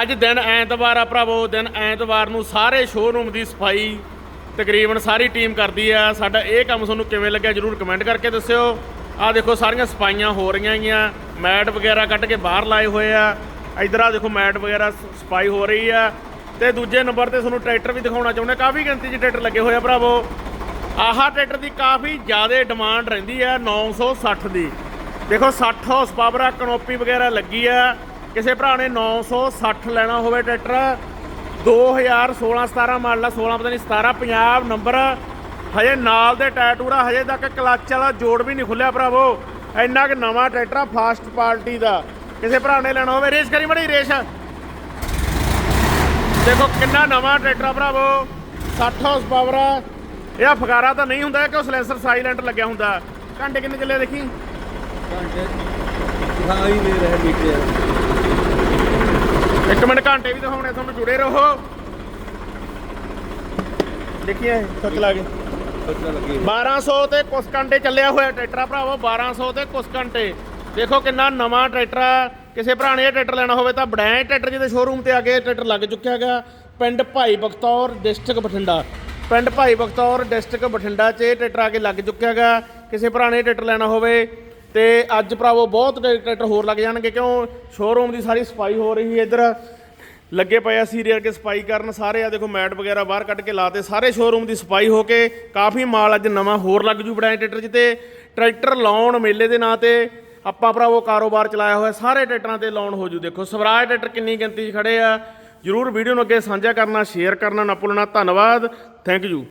ਅੱਜ ਦਿਨ ਐਤਵਾਰ ਆ ਭਰਾਵੋ, ਦਿਨ ਐਤਵਾਰ ਨੂੰ ਸਾਰੇ ਸ਼ੋਰੂਮ ਦੀ ਸਫ਼ਾਈ ਤਕਰੀਬਨ ਸਾਰੀ ਟੀਮ ਕਰਦੀ ਆ। ਸਾਡਾ ਇਹ ਕੰਮ ਤੁਹਾਨੂੰ ਕਿਵੇਂ ਲੱਗਿਆ ਜਰੂਰ ਕਮੈਂਟ ਕਰਕੇ ਦੱਸਿਓ। ਆਹ ਦੇਖੋ ਸਾਰੀਆਂ ਸਫਾਈਆਂ ਹੋ ਰਹੀਆਂ ਗੀਆਂ। ਮੈਟ ਵਗੈਰਾ ਕੱਢ ਕੇ ਬਾਹਰ ਲਾਏ ਹੋਏ ਆ। ਇਧਰ ਆ ਦੇਖੋ ਮੈਟ ਵਗੈਰਾ ਸਫ਼ਾਈ ਹੋ ਰਹੀ ਆ। ਤੇ ਦੂਜੇ ਨੰਬਰ ਤੇ ਤੁਹਾਨੂੰ ਟਰੈਕਟਰ ਵੀ ਦਿਖਾਉਣਾ ਚਾਹੁੰਦੇ ਕਾਫੀ ਗਿਣਤੀ 'ਚ ਟਰੈਕਟਰ ਲੱਗੇ ਹੋਏ ਆ ਭਰਾਵੋ। ਆਹ ਟਰੈਕਟਰ ਦੀ ਕਾਫੀ ਜ਼ਿਆਦਾ ਡਿਮਾਂਡ ਰਹਿੰਦੀ ਆ 960 ਦੀ। ਦੇਖੋ 60 ਹਾਰਸ ਪਾਵਰ ਆ, ਕਨੋਪੀ ਵਗੈਰਾ ਲੱਗੀ ਆ। ਕਿਸੇ ਭਰਾ ਨੇ 960 ਲੈਣਾ ਹੋਵੇ ਟਰੈਕਟਰ 2016 17 ਮਾਡਲ ਆ 16 ਪਤਾ ਨਹੀਂ 17 ਪੰਜਾਬ ਨੰਬਰ, ਹਜੇ ਨਾਲ ਦੇ ਟਾਇਰ ਟੂਰਾ, ਹਜੇ ਤੱਕ ਕਲੱਚ ਵਾਲਾ ਜੋੜ ਵੀ ਨਹੀਂ ਖੁੱਲਿਆ ਭਰਾਵੋ। ਇੰਨਾ ਕਿ ਨਵਾਂ ਟਰੈਕਟਰ ਆ, ਫਾਸਟ ਪਾਰਟੀ ਦਾ। ਕਿਸੇ ਭਰਾ ਨੇ ਲੈਣਾ ਹੋਵੇ, ਰੇਸ ਕਰੀ ਮੜੀ, ਰੇਸ। ਦੇਖੋ ਕਿੰਨਾ ਨਵਾਂ ਟਰੈਕਟਰ ਆ ਭਰਾਵੋ। 60 ਹਾਰਸ ਪਾਵਰ ਆ। ਇਹ ਆ ਫਗਾਰਾ ਤਾਂ ਨਹੀਂ ਹੁੰਦਾ ਕਿ ਉਹ ਸਲੈਂਸਰ ਸਾਈਲੈਂਟ ਲੱਗਿਆ ਹੁੰਦਾ? ਘੰਟੇ ਕਿੰਨੇ ਚੱਲੇ ਦੇਖੀ? ਘੰਟੇ ਦਿਖਾ ਹੀ ਨਹੀਂ ਰਹੇ ਮੀਟਰ ਇੱਕ ਮਿੰਟ ਘੰਟੇ ਵੀ ਦਿਖਾਉਣੇ ਤੁਹਾਨੂੰ ਜੁੜੇ ਰਹੋ। ਦੇਖੀਏ ਸੱਚ ਲਾ ਕੇ। ਪਤਾ ਲੱਗੇ 1200 ਤੇ ਕੁਛ ਘੰਟੇ ਚੱਲਿਆ ਹੋਇਆ ਟਰੈਕਟਰ ਆ ਭਰਾਵੋ 1200 ਤੇ ਕੁਛ ਘੰਟੇ। ਦੇਖੋ ਕਿੰਨਾ ਨਵਾਂ ਟਰੈਕਟਰ ਆ। ਕਿਸੇ ਭਰਾ ਨੇ ਇਹ ਟਰੈਕਟਰ ਲੈਣਾ ਹੋਵੇ ਤਾਂ ਬੜੈਂ ਟਰੈਕਟਰ ਜਿਹਦੇ ਸ਼ੋਰੂਮ ਤੇ ਆ ਕੇ ਟਰੈਕਟਰ ਲੱਗ ਚੁੱਕਿਆ ਹੈਗਾ। ਪਿੰਡ ਭਾਈ ਬਖਤੌਰ ਡਿਸਟ੍ਰਿਕਟ ਬਠਿੰਡਾ। ਪਿੰਡ ਭਾਈ ਬਖਤੌਰ ਡਿਸਟ੍ਰਿਕਟ ਬਠਿੰਡਾ 'ਚ ਇਹ ਟਰੈਕਟਰ ਆ ਕੇ ਲੱਗ ਚੁੱਕਿਆ ਹੈਗਾ। ਕਿਸੇ ਭਰਾ ਨੇ ਟਰੈਕਟਰ ਲੈਣਾ ਹੋਵੇ ਤੇ ਅੱਜ ਭਰਾਵੋ ਬਹੁਤ ਟਰੈਕਟਰ ਹੋਰ ਲੱਗ ਜਾਣਗੇ, ਕਿਉਂ ਸ਼ੋਰੂਮ ਦੀ ਸਾਰੀ ਸਫ਼ਾਈ ਹੋ ਰਹੀ ਹੈ ਇੱਧਰ। ਲੱਗੇ ਪਏ ਆ ਸੀਰੀਅਲ ਕੇ ਸਫ਼ਾਈ ਕਰਨ, ਸਾਰੇ ਆ ਦੇਖੋ ਮੈਟ ਵਗੈਰਾ ਬਾਹਰ ਕੱਢ ਕੇ ਲਾਤੇ, ਸਾਰੇ ਸ਼ੋਰੂਮ ਦੀ ਸਫ਼ਾਈ ਹੋ ਕੇ ਕਾਫੀ ਮਾਲ ਅੱਜ ਨਵਾਂ ਹੋਰ ਲੱਗ ਜੂ ਬੜਾਏ ਟਰੈਕਟਰ 'ਚ ਤੇ ਟਰੈਕਟਰ ਲਾਉਣ ਮੇਲੇ ਦੇ ਨਾਂ ਤੇ ਆਪਾਂ ਭਰਾਵੋ ਕਾਰੋਬਾਰ ਚਲਾਇਆ ਹੋਇਆ, ਸਾਰੇ ਟਰੈਕਟਰਾਂ ਤੇ ਲਾਉਣ ਹੋ ਜੂ। ਦੇਖੋ ਸਵਰਾਜ ਟਰੈਕਟਰ ਕਿੰਨੀ ਗਿਣਤੀ 'ਚ ਖੜੇ ਆ। ਜਰੂਰ ਵੀਡੀਓ ਨੂੰ ਅੱਗੇ ਸਾਂਝਾ ਕਰਨਾ ਸ਼ੇਅਰ ਕਰਨਾ ਨਾ ਭੁੱਲਣਾ। ਧੰਨਵਾਦ ਥੈਂਕ ਯੂ